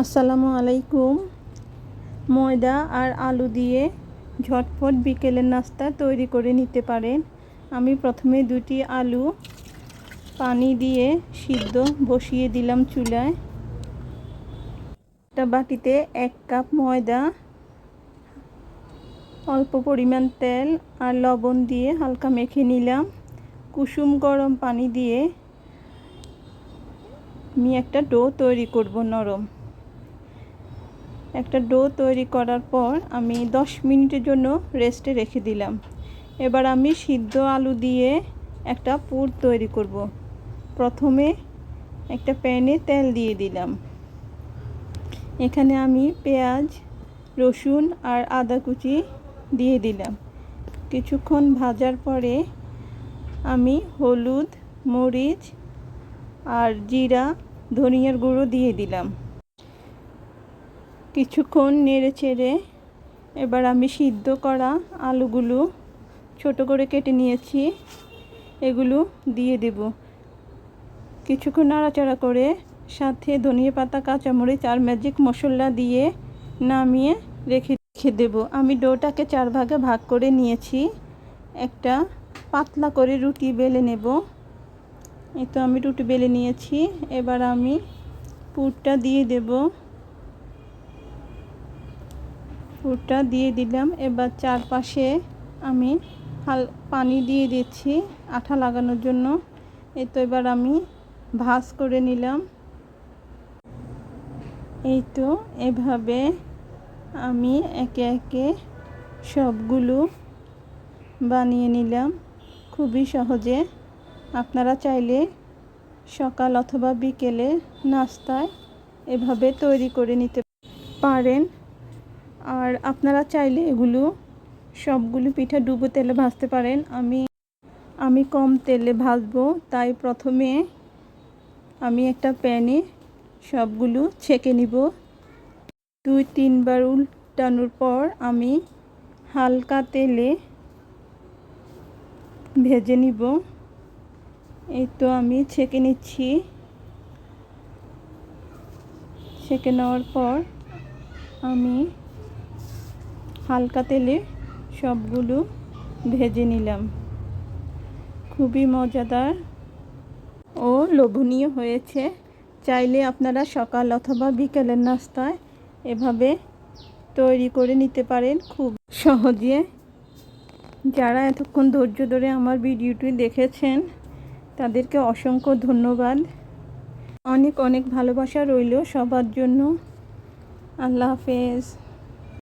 আসসালামু আলাইকুম। ময়দা আর আলু দিয়ে ঝটফট বিকেলের নাস্তা তৈরি করে নিতে পারেন। আমি প্রথমে দুটি আলু পানি দিয়ে সিদ্ধ বসিয়ে দিলাম চুলায়। একটা বাটিতে এক কাপ ময়দা, অল্প পরিমাণ তেল আর লবণ দিয়ে হালকা মেখে নিলাম। কুসুম গরম পানি দিয়ে আমি একটা ডো তৈরি করব নরম। একটা ডো তৈরি করার পর আমি 10 মিনিটের জন্য রেস্টে রেখে দিলাম। এবার আমি সিদ্ধ আলু দিয়ে একটা পুর তৈরি করব। প্রথমে একটা প্যানে তেল দিয়ে দিলাম। এখানে আমি পেঁয়াজ, রসুন আর আদা কুচি দিয়ে দিলাম। কিছুক্ষণ ভাজার পরে আমি হলুদ, মরিচ আর জিরা, ধনিয়ার গুঁড়ো দিয়ে দিলাম। কিছুক্ষণ নেড়ে চেড়ে এবার আমি সিদ্ধ করা আলুগুলো ছোট করে কেটে নিয়েছি। এগুলো দিয়ে দেব। কিছুক্ষণ নাড়াচাড়া করে সাথে ধনিয়া পাতা, কাঁচামরিচ আর ম্যাজিক মশলা দিয়ে নামিয়ে রেখে রেখে দেব। আমি ডোটাকে চার ভাগে ভাগ করে নিয়েছি। একটা পাতলা করে রুটি বেলে নেব। এই তো আমি রুটি বেলে নিয়েছি। এবার আমি পুরটা দিয়ে দেবো। পুরটা দিয়ে দিলাম। এবার চারপাশে আমি হাল, পানি দিয়ে দিচ্ছি আঠা লাগানোর জন্য। এই তো এবার আমি ভাজ করে নিলাম। এই তো এভাবে আমি একে একে সবগুলো বানিয়ে নিলাম। খুবই সহজে। আপনারা চাইলে সকাল অথবা বিকেলে নাস্তায় এভাবে তৈরি করে নিতে পারেন। আর আপনারা চাইলে এগুলো সবগুলো পিঠা ডুবো তেলে ভাজতে পারেন। আমি আমি কম তেলে ভাজবো, তাই প্রথমে আমি একটা প্যানে সবগুলো ছেঁকে নিব। দুই, তিনবার উল্টানোর পর আমি হালকা তেলে ভেজে নিব। এই তো আমি ছেঁকে নিচ্ছি। ছেঁকে নেওয়ার পর আমি হালকা তেলে সবগুলো ভেজে নিলাম। খুবই মজাদার ও লোভনীয় হয়েছে। চাইলে আপনারা সকাল অথবা বিকেলের নাস্তায় এভাবে তৈরি করে নিতে পারেন খুব সহজে। যারা এতক্ষণ ধৈর্য ধরে আমার ভিডিওটি দেখেছেন, তাদেরকে অসংখ্য ধন্যবাদ। অনেক অনেক ভালোবাসা রইল সবার জন্য। আল্লাহ হাফেজ।